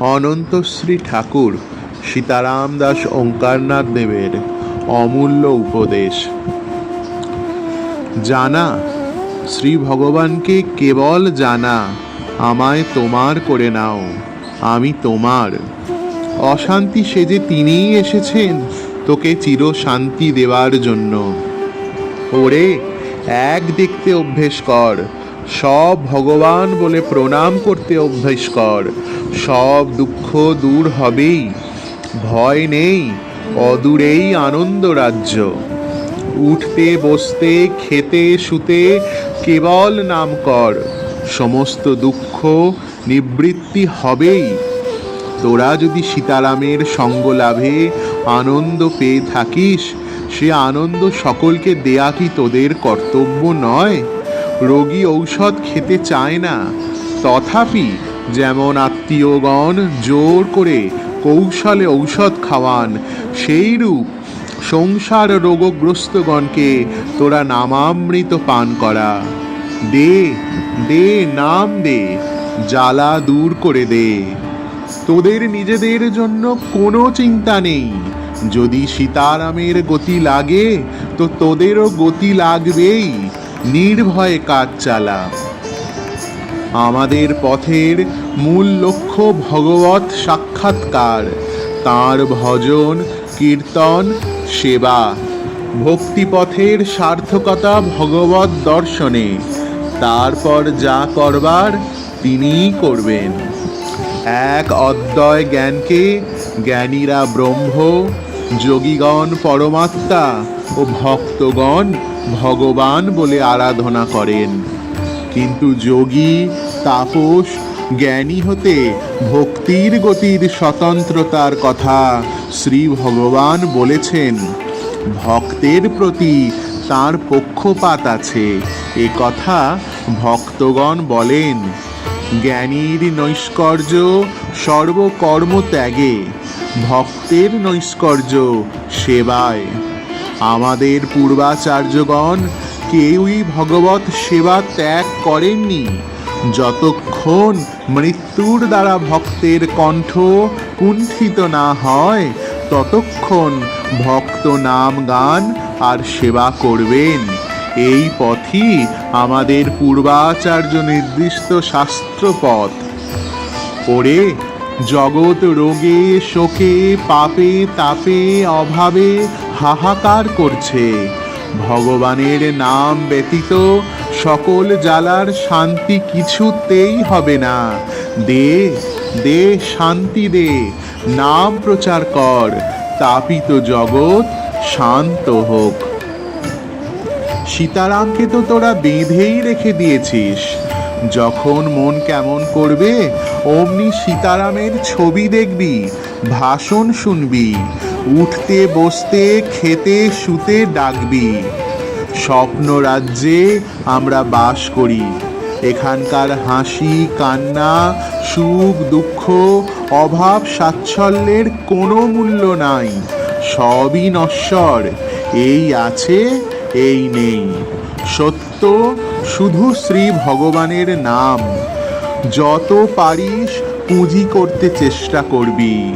অনন্তশ্রী ঠাকুর, সীতারাম দাস ওঙ্কারনাথ দেবের অমূল্য উপদেশ। জানা, শ্রী ভগবানকে কেবল জানা, আমায় তোমার করে নাও, আমি তোমার। অশান্তি সেজে তিনিই এসেছেন, তোকে চির শান্তি দেওয়ার জন্য। ওরে, এক দেখতে অভ্যেস কর সব ভগবান বলে প্রণাম করতে অভ্যেস কর। সব দুঃখ দূর হবেই। ভয় নেই, অদূরেই আনন্দ রাজ্য। উঠতে, বসতে, খেতে, শুতে কেবল নাম কর। সমস্ত দুঃখ নিবৃত্তি হবেই। তোরা যদি সীতারামের সঙ্গ লাভে আনন্দ পেয়ে থাকিস, সে আনন্দ সকলকে দেয়া কি তোদের কর্তব্য নয়? রোগী ঔষধ খেতে চায় না। তথাপি যেমন আত্মীয়গণ জোর করে কৌশলে ঔষধ খাওয়ান, সেইরূপ সংসার রোগগ্রস্তগণকে তোরা নামামৃত পান করা। দে দে, নাম দে, জ্বালা দূর করে দে। তোদের নিজেদের জন্য কোনো চিন্তা নেই। যদি সীতারামের গতি লাগে, তো তোদেরও গতি লাগবেই। নির্ভয়ে কাজ চালা আমাদের পথের মূল লক্ষ্য ভগবত সাক্ষাৎকার। তাঁর ভজন, কীর্তন, সেবা। ভক্তিপথের সার্থকতা ভগবত দর্শনে। তারপর যা করবার, তিনিই করবেন। এক অদ্বয় জ্ঞানকে জ্ঞানীরা ব্রহ্ম, যোগীগণ পরমাত্মা ও ভক্তগণ ভগবান বলে আরাধনা করেন। কিন্তু যোগী, তাপস, জ্ঞানী হতে ভক্তির গতির স্বতন্ত্রতার কথা শ্রী ভগবান বলেছেন। ভক্তের প্রতি তার পক্ষপাত আছে। এ কথা ভক্তগণ বলেন। জ্ঞানীর নৈষ্কর্য সর্বকর্ম ত্যাগে ভক্তের নৈষ্কর্য সেবায়। আমাদের পূর্বাচার্যগণ কেউই ভগবত সেবা ত্যাগ করেননি। যতক্ষণ মৃত্যুর দ্বারা ভক্তের কণ্ঠ কুণ্ঠিত না হয়, ততক্ষণ ভক্ত নাম গান আর সেবা করবেন। এই পথই আমাদের পূর্বাচার্য নির্দিষ্ট শাস্ত্রপথ। ওরে জগৎ রোগে, শোকে, পাপে, তাপে, অভাবে হাহাকার করছে। ভগবানের নাম ব্যতীত সকল জ্বালার শান্তি কিছুতেই হবে না। দে দে, শান্তি দে, নাম প্রচার কর। তাপিত জগৎ, শান্ত হোক। সীতারামকে তো তোরা বেঁধেই রেখে দিয়েছিস। যখন মন কেমন করবে, অমনি সীতারামের ছবি দেখবি, ভাষণ শুনবি, উঠতে বসতে খেতে শুতে ডাকবি। স্বপ্ন রাজ্যে আমরা বাস করি, এখানকার হাসি, কান্না, সুখ, দুঃখ, অভাব, সাচ্ছল্যের কোনো মূল্য নাই, সবই নশ্বর, এই আছে, এই নেই। সত্য শুধু শ্রী ভগবানের নাম। যত পারিস পুঁজি করতে চেষ্টা করবি।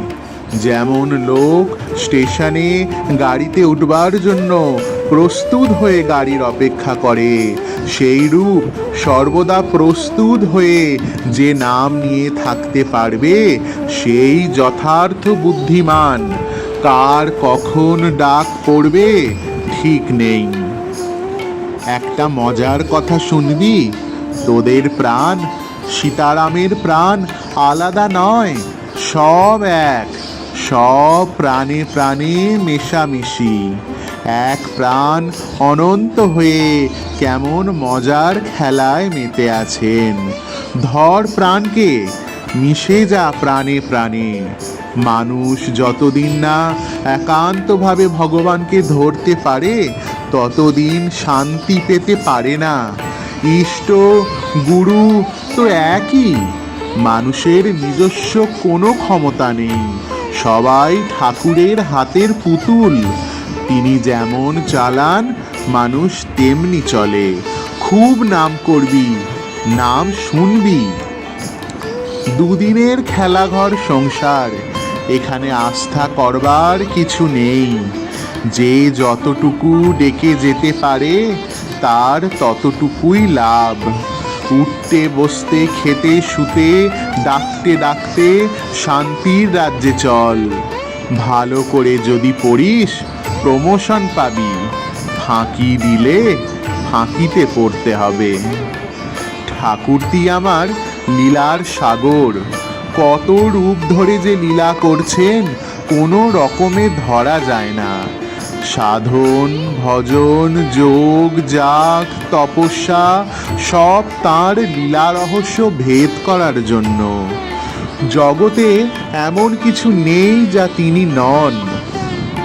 যেমন লোক স্টেশনে গাড়িতে উঠবার জন্য প্রস্তুত হয়ে গাড়ির অপেক্ষা করে, সেই রূপ সর্বদা প্রস্তুত হয়ে যে নাম নিয়ে থাকতে পারবে, সেই যথার্থ বুদ্ধিমান। কার কখন ডাক পড়বে ঠিক নেই। একটা মজার কথা শুনবি? তোদের প্রাণ সীতারামের প্রাণ আলাদা নয়, সব এক। সব প্রাণে প্রাণে মেশামিশি। এক প্রাণ অনন্ত হয়ে কেমন মজার খেলায় মেতে আছেন। ধর প্রাণকে মিশে যা প্রাণে প্রাণে। মানুষ যতদিন না একান্তভাবে ভগবানকে ধরতে পারে, ততদিন শান্তি পেতে পারে না। ইষ্ট, গুরু তো একই। মানুষের নিজস্ব কোনো ক্ষমতা নেই। সবাই ঠাকুরের হাতের পুতুল। তিনি যেমন চালান, মানুষ তেমনি চলে। খুব নাম করবি, নাম শুনবি। দুদিনের খেলাঘর সংসার, এখানে আস্থা করবার কিছু নেই। যে যতটুকু ডেকে যেতে পারে, তার ততটুকুই লাভ। উঠতে, বসতে, খেতে, শুতে, ডাকতে ডাকতে শান্তির রাজ্যে চল। ভালো করে যদি পড়িস, প্রমোশন পাবি। ফাঁকি দিলে ফাঁকিতে পড়তে হবে। ঠাকুরটি আমার লীলার সাগর। কত রূপ ধরে যে লীলা করছেন, কোনো রকমে ধরা যায় না। সাধন, ভজন, যোগ যাগ তপস্যা, সব তার লীলা রহস্য ভেদ করার জন্য। জগতে এমন কিছু নেই যা তিনি নন।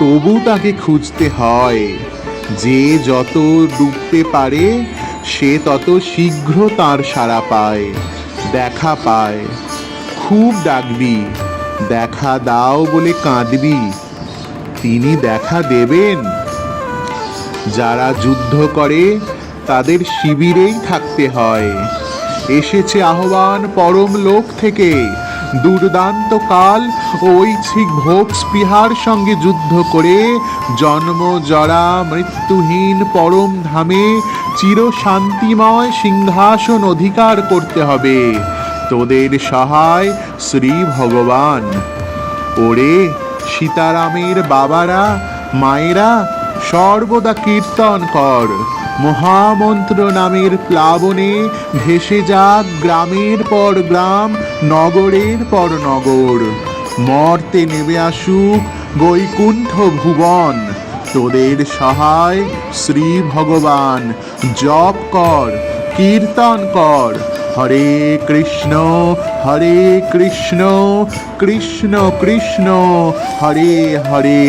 তবু তাকে খুঁজতে হয়। যে যত ডুবতে পারে, সে তত শীঘ্র তার সাড়া পায়। দেখা পায়। খুব ডাকবি, দেখা দাও বলে কাঁদবি। তিনি দেখা দেবেন। যারা যুদ্ধ করে, তাদের শিবিরেই থাকতে হয়। এসেছে আহ্বান পরম লোক থেকে। দুর্দান্ত কাল ঐচ্ছিক ভোগ স্পৃহার সঙ্গে যুদ্ধ করে, জন্ম, জরা, মৃত্যুহীন পরম ধামে চির শান্তিময় সিংহাসন অধিকার করতে হবে। তোদের সহায় শ্রী ভগবান। ওরে সীতারামের বাবারা, মায়েরা, সর্বদা কীর্তন কর। মহামন্ত্র নামের প্লাবনে ভেসে যাক গ্রামের পর গ্রাম, নগরের পর নগর। মর্তে নেমে আসুক বৈকুণ্ঠ ভুবন। তোদের সহায় শ্রী ভগবান। জপ কর, কীর্তন কর, হরে কৃষ্ণ হরে কৃষ্ণ কৃষ্ণ কৃষ্ণ, হরে হরে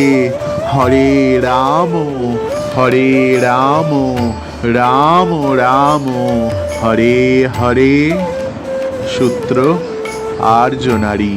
হরে রাম হরে রাম রাম রাম, হরে হরে। সূত্র আর্য নারী